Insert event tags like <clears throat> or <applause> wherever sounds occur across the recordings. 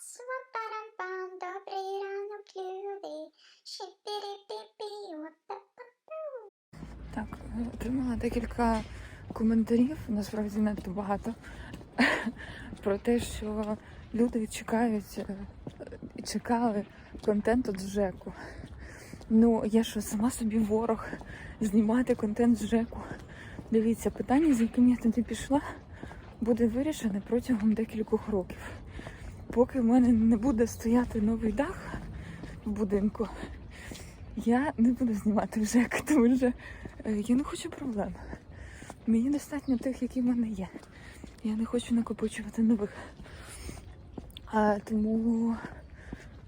Свапарам-пам, добрий ранок, люди. Так, е, отримала декілька коментарів, насправді надто багато, <laughs> про те, що люди чекають е, і чекали контент від Жеку. Ну, я що, сама собі ворог знімати контент з Жеку. Дивіться, питання, з яким я туди пішла, буде вирішене протягом декількох років. Поки в мене не буде стояти новий дах в будинку, я не буду знімати в ЖЕК, тому що е, я не хочу проблем. Мені достатньо тих, які в мене є. Я не хочу накопичувати нових. А, тому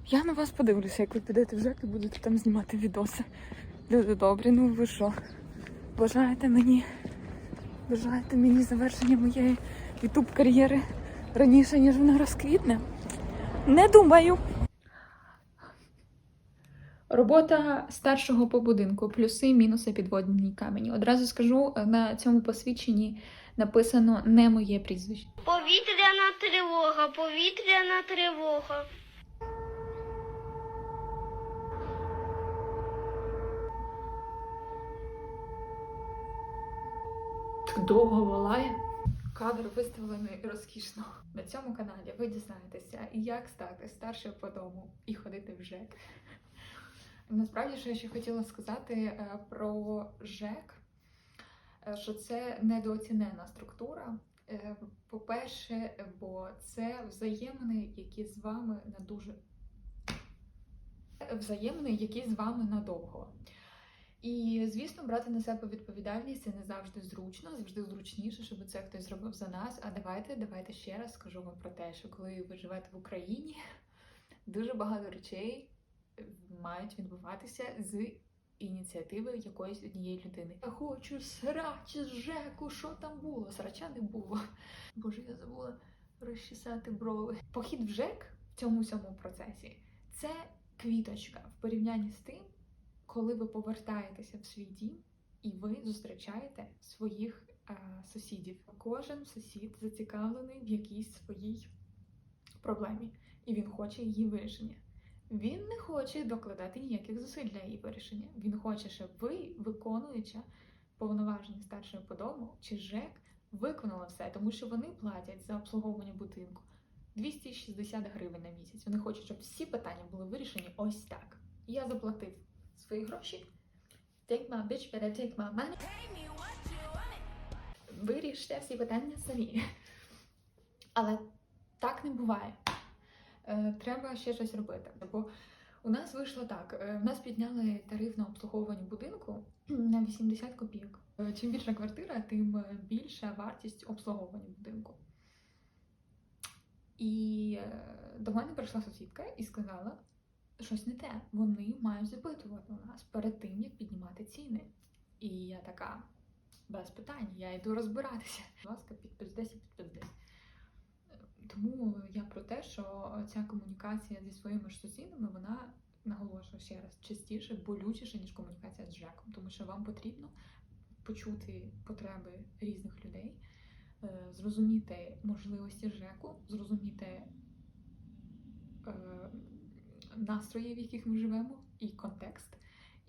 я на вас подивлюся, як ви підете в ЖЕК і будете там знімати відоси. Люди добрі, ну ви що? Бажаєте мені? Бажаєте мені завершення моєї ютуб кар'єри раніше, ніж вона розквітне? Не думаю. Робота старшого по будинку, плюси, мінуси, підводні камені. Одразу скажу, на цьому посвідченні написано не моє прізвище. Повітряна тривога, повітряна тривога. Так довго волає. Кадр виставлений розкішно. На цьому каналі ви дізнаєтеся, як стати старшим по дому і ходити в ЖЕК. Насправді, що я ще хотіла сказати е, про ЖЕК, е, що це недооцінена структура. Е, По-перше, бо це взаємини, які з вами на дуже взаємини, які з вами надовго. І, звісно, брати на себе відповідальність це не завжди зручно, завжди зручніше, щоб це хтось зробив за нас. А давайте, давайте ще раз скажу вам про те, що коли ви живете в Україні, <laughs> дуже багато речей мають відбуватися з ініціативи якоїсь однієї людини. Я хочу срач з ЖЕКу, що там було? Срача не було. <laughs> Боже, я забула розчесати брови. Похід в ЖЕК в цьому всьому процесі це квіточка в порівнянні з тим, коли ви повертаєтеся в свій дім і ви зустрічаєте своїх е, сусідів. Кожен сусід зацікавлений в якійсь своїй проблемі, і він хоче її вирішення. Він не хоче докладати ніяких зусиль для її вирішення. Він хоче, щоб ви, виконуючи повноваження старшої по дому чи ЖЕК, виконали все, тому що вони платять за обслуговування будинку 260 гривень на місяць. Вони хочуть, щоб всі питання були вирішені ось так. Я заплатив свої гроші. Take my bitch, better take my money. Виріште всі питання самі. Але так не буває. Е, Треба ще щось робити. Бо у нас вийшло так: е, в нас підняли тариф на обслуговування будинку <clears throat> на 80 копійок. Е, Чим більша квартира, тим е, більша вартість обслуговування будинку. І е, до мене прийшла сусідка і сказала, щось не те. Вони мають запитувати у нас перед тим, як піднімати ціни. І я така, без питань, я йду розбиратися. Будь ласка, підпиздесь і підпиздесь. Тому я про те, що ця комунікація зі своїми ж сусідами, вона наголошую ще раз частіше, болючіше, ніж комунікація з ЖЕКом, тому що вам потрібно почути потреби різних людей, е, зрозуміти можливості ЖЕКу, зрозуміти настрої, в яких ми живемо, і контекст,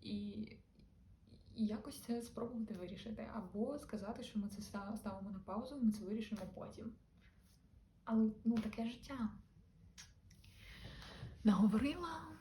і, і якось це спробувати вирішити. Або сказати, що ми це ставимо на паузу, ми це вирішимо потім. Але ну таке життя. Наговорила.